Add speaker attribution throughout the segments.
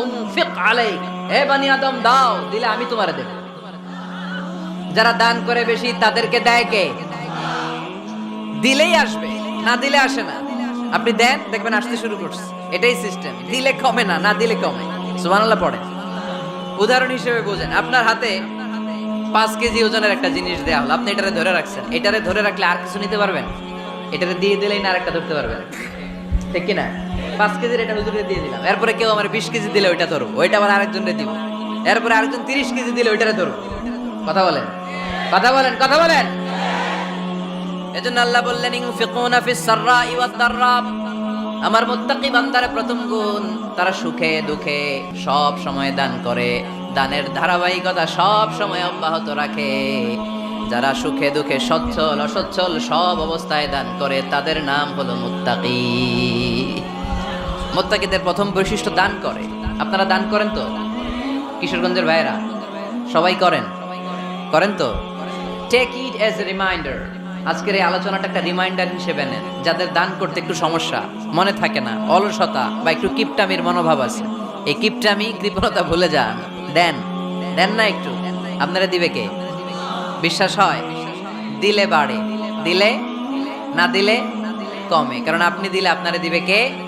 Speaker 1: উনফিক alike. হে বানি আদম, দাও, দিলে আমি তোমারে দেব। যারা দান করে বেশি, তাদেরকে দেয় কে? দিলেই আসবে, না দিলে আসে না। আপনি দেন, দেখবেন আসতে শুরু করছে। এটাই সিস্টেম দিলে কমে না না দিলে কমে। সুবহানাল্লাহ পড়ে উদাহরণ হিসেবে বোঝেন, আপনার হাতে পাঁচ কেজি ওজনের একটা জিনিস দেওয়া হলো। আপনি এটারে ধরে রাখছেন। এটারে ধরে রাখলে আর কিছু নিতে পারবেন? এটারে দিয়ে দিলেই না আরেকটা ধরতে পারবেন? ঠিক কি না পাঁচ কেজির এটা হুজুরে দিয়ে দিলাম। এরপরে কেউ আমার বিশ কেজি দিলে ওইটা ধরবো। ওইটা আবার আরেকজনকে দিব। এরপরে আরেকজন তিরিশ কেজি দিলে ওইটারে ধরবো। কথা বলেন? কথা বলেন কথা বলেন? এজন্য আল্লাহ বললেন ইনফিকুনা ফিস সাররাই ওয়াদ দাররা আমার মুত্তাকি বান্দারে প্রথম গুণ, তারা সুখে দুঃখে সব সময় দান করে। দানের ধারাবাহিকতা সব সময় অব্যাহত রাখে। যারা সুখে দুঃখে সচ্ছল, অসচ্ছল সব অবস্থায় দান করে, তাদের নাম হলো মুত্তাকি। মুত্তাকিদের প্রথম বৈশিষ্ট্য দান করে। আপনারা দান করেন তো? কিশোরগঞ্জের ভাইয়েরা, সবাই করেন? করেন তো? Take it as a reminder আজকের এই আলোচনাটা একটা রিমাইন্ডার হিসেবে নেন, যাদের দান করতে একটু সমস্যা, মনে থাকে না, অলসতা বা একটু কিপটামির মনোভাব আছে। এই কিপটামি, কৃপণতা ভুলে যান। দেন দেন না একটু। আপনারা দিবে কে? বিশ্বাস হয়? দিলে বাড়ে। দিলে? না দিলে? কমে। কারণ আপনি দিলে আপনারা দিবে কে?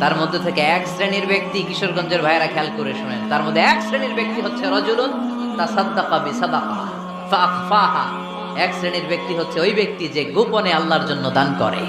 Speaker 1: তার মধ্যে থেকে এক শ্রেণির ব্যক্তি কিশোরগঞ্জের ভাইরা খেয়াল করে শোনেন। তার মধ্যে এক শ্রেণির ব্যক্তি হচ্ছে রজুলুন তাসাদ্দাকা বিসাদাকা ফাআখফাহা। এক শ্রেণির ব্যক্তি হচ্ছে ওই ব্যক্তি যে গোপনে আল্লাহর জন্য দান করে।